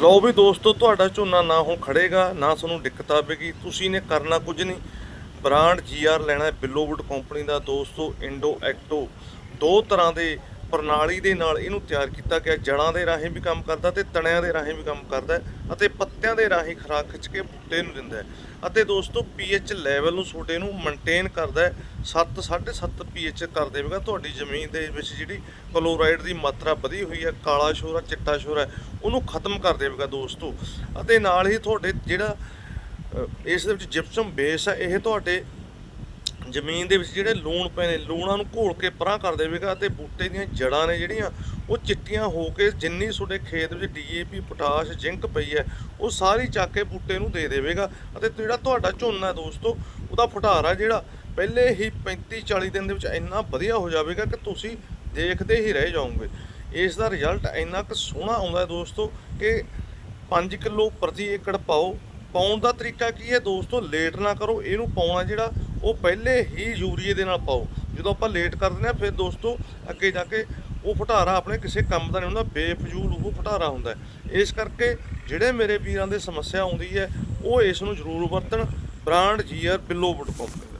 ਲਓ ਵੀ ਦੋਸਤੋ, ਤੁਹਾਡਾ ਝੋਨਾ ਨਾ ਹੁਣ ਖੜੇਗਾ, ਨਾ ਤੁਹਾਨੂੰ ਦਿੱਕਤ ਆਵੇਗੀ। ਤੁਸੀਂ ਨੇ ਕਰਨਾ ਕੁਝ ਨਹੀਂ। ਬ੍ਰਾਂਡ ਜੀਆਰ ਲੈਣਾ ਹੈ ਬਿੱਲੋਵੁੱਡ ਕੰਪਨੀ ਦਾ ਦੋਸਤੋ ਇੰਡੋ ਐਕਟੋ ਦੋ ਤਰ੍ਹਾਂ ਦੇ ਪ੍ਰਣਾਲੀ ਦੇ ਨਾਲ ਇਹਨੂੰ ਤਿਆਰ ਕੀਤਾ ਗਿਆ, ਜੜਾਂ ਦੇ ਰਾਹੀਂ ਵੀ ਕੰਮ ਕਰਦਾ ਤੇ ਤਣਿਆਂ ਦੇ ਰਾਹੀਂ ਵੀ ਕੰਮ ਕਰਦਾ ਅਤੇ ਪੱਤਿਆਂ ਦੇ ਰਾਹੀਂ ਖੁਰਾਕ ਖਿੱਚ ਕੇ ਬੂਟੇ ਨੂੰ ਦਿੰਦਾ ਹੈ। ਅਤੇ ਦੋਸਤੋ ਪੀਐਚ ਲੈਵਲ ਨੂੰ ਛੋਟੇ ਨੂੰ ਮੇਨਟੇਨ ਕਰਦਾ ਹੈ 7 7.5 ਪੀਐਚ ਕਰ ਦੇਵੇਗਾ। ਤੁਹਾਡੀ ਜ਼ਮੀਨ ਦੇ ਵਿੱਚ ਜਿਹੜੀ ਕਲੋਰਾਈਡ ਦੀ ਮਾਤਰਾ ਵਧੀ ਹੋਈ ਹੈ, ਕਾਲਾ ਸ਼ੋਰ ਹੈ ਚਿੱਟਾ ਸ਼ੋਰ ਉਹਨੂੰ ਖਤਮ ਕਰ ਦੇਵੇਗਾ ਦੋਸਤੋ। ਅਤੇ ਨਾਲ ਹੀ ਤੁਹਾਡੇ ਜਿਹੜਾ ਇਸ ਦੇ ਵਿੱਚ ਜਿਪਸਮ ਬੇਸ ਹੈ, ਇਹ ਤੁਹਾਡੇ ਜ਼ਮੀਨ ਦੇ ਵਿੱਚ ਜਿਹੜੇ ਲੂਣ ਪਏ ਨੇ, ਲੂਣਾਂ ਨੂੰ ਘੋਲ ਕੇ ਪਰਾਂ ਕਰ ਦੇਵੇਗਾ ਅਤੇ ਬੂਟੇ ਦੀਆਂ ਜੜਾਂ ਨੇ ਜਿਹੜੀਆਂ, ਉਹ ਚਿੱਟੀਆਂ ਹੋ ਕੇ ਜਿੰਨੀ ਤੁਹਾਡੇ ਖੇਤ ਵਿੱਚ ਡੀਏਪੀ, ਪੋਟਾਸ਼, ਜ਼ਿੰਕ ਪਈ ਹੈ, ਉਹ ਸਾਰੀ ਚੱਕ ਕੇ ਬੂਟੇ ਨੂੰ ਦੇ ਦੇਵੇਗਾ। ਅਤੇ ਜਿਹੜਾ ਤੁਹਾਡਾ ਝੋਨਾ ਹੈ ਦੋਸਤੋ, ਉਹਦਾ ਫੁਟਾਰਾ ਜਿਹੜਾ ਪਹਿਲੇ ਹੀ 35 40 ਦਿਨ ਦੇ ਵਿੱਚ ਇੰਨਾ ਵਧੀਆ ਹੋ ਜਾਵੇਗਾ ਕਿ ਤੁਸੀਂ ਦੇਖਦੇ ਹੀ ਰਹਿ ਜਾਓਗੇ। ਇਸ ਦਾ ਰਿਜ਼ਲਟ ਇੰਨਾ ਕੁ ਸੋਹਣਾ ਆਉਂਦਾ ਹੈ ਦੋਸਤੋ ਕਿ 5 ਕਿਲੋ ਪ੍ਰਤੀ ਏਕੜ ਪਾਓ ਪਾਉਣ ਦਾ ਤਰੀਕਾ ਕੀ ਹੈ? ਦੋਸਤੋ ਲੇਟ ਨਾ ਕਰੋ। ਇਹਨੂੰ ਪਾਉਣਾ ਜਿਹੜਾ, ਉਹ ਪਹਿਲੇ ਹੀ ਯੂਰੀਏ ਦੇ ਨਾਲ ਪਾਓ। ਜਦੋਂ ਆਪਾਂ ਲੇਟ ਕਰ ਦਿੰਦੇ ਆ ਫਿਰ ਦੋਸਤੋ, ਅੱਗੇ ਜਾ ਕੇ ਉਹ ਫਟਾਰਾ ਆਪਣੇ ਕਿਸੇ ਕੰਮ ਦਾ ਨਹੀਂ ਹੁੰਦਾ, ਬੇਫਜ਼ੂਲ ਉਹ ਫਟਾਰਾ ਹੁੰਦਾ ਇਸ ਕਰਕੇ ਜਿਹੜੇ ਮੇਰੇ ਵੀਰਾਂ ਦੇ ਸਮੱਸਿਆ ਆਉਂਦੀ ਹੈ, ਉਹ ਇਸ ਨੂੰ ਜ਼ਰੂਰ ਵਰਤਣ। Brand GR ਬਿੱਲੋਵੁੱਡ company